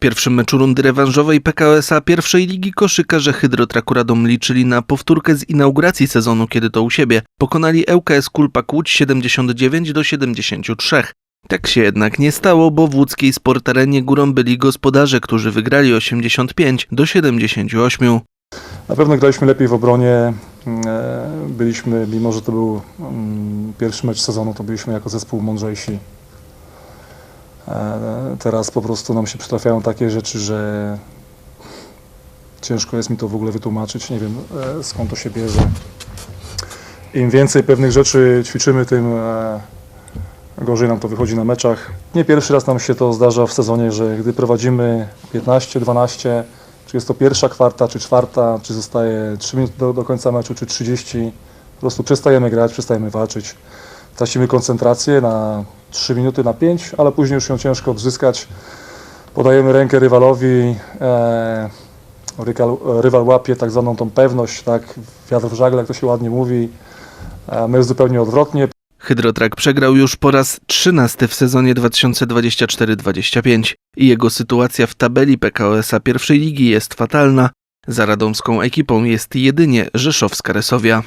pierwszym meczu rundy rewanżowej PKS-a pierwszej ligi koszykarze Hydrotraku Radom liczyli na powtórkę z inauguracji sezonu, kiedy to u siebie pokonali ŁKS Kulpak Łódź 79 do 73. Tak się jednak nie stało, bo w łódzkiej sportarenie górą byli gospodarze, którzy wygrali 85 do 78. Na pewno graliśmy lepiej w obronie. E, Byliśmy, mimo że to był mm, pierwszy mecz sezonu, to byliśmy jako zespół mądrzejsi. E, Teraz po prostu nam się przytrafiają takie rzeczy, że ciężko jest mi to w ogóle wytłumaczyć. Nie wiem e, skąd to się bierze. Im więcej pewnych rzeczy ćwiczymy, tym e, gorzej nam to wychodzi na meczach. Nie pierwszy raz nam się to zdarza w sezonie, że gdy prowadzimy 15-12, czy jest to pierwsza kwarta, czy czwarta, czy zostaje 3 minuty do, do końca meczu, czy 30. Po prostu przestajemy grać, przestajemy walczyć. Tracimy koncentrację na 3 minuty, na 5, ale później już ją ciężko odzyskać. Podajemy rękę rywalowi. E, rywal, rywal łapie tak zwaną tą pewność, tak, wiatr w żagle, jak to się ładnie mówi. E, my jest zupełnie odwrotnie. Hydrotrak przegrał już po raz 13 w sezonie 2024-25 i jego sytuacja w tabeli PKS-a pierwszej ligi jest fatalna. Za radomską ekipą jest jedynie Rzeszowska Resowia.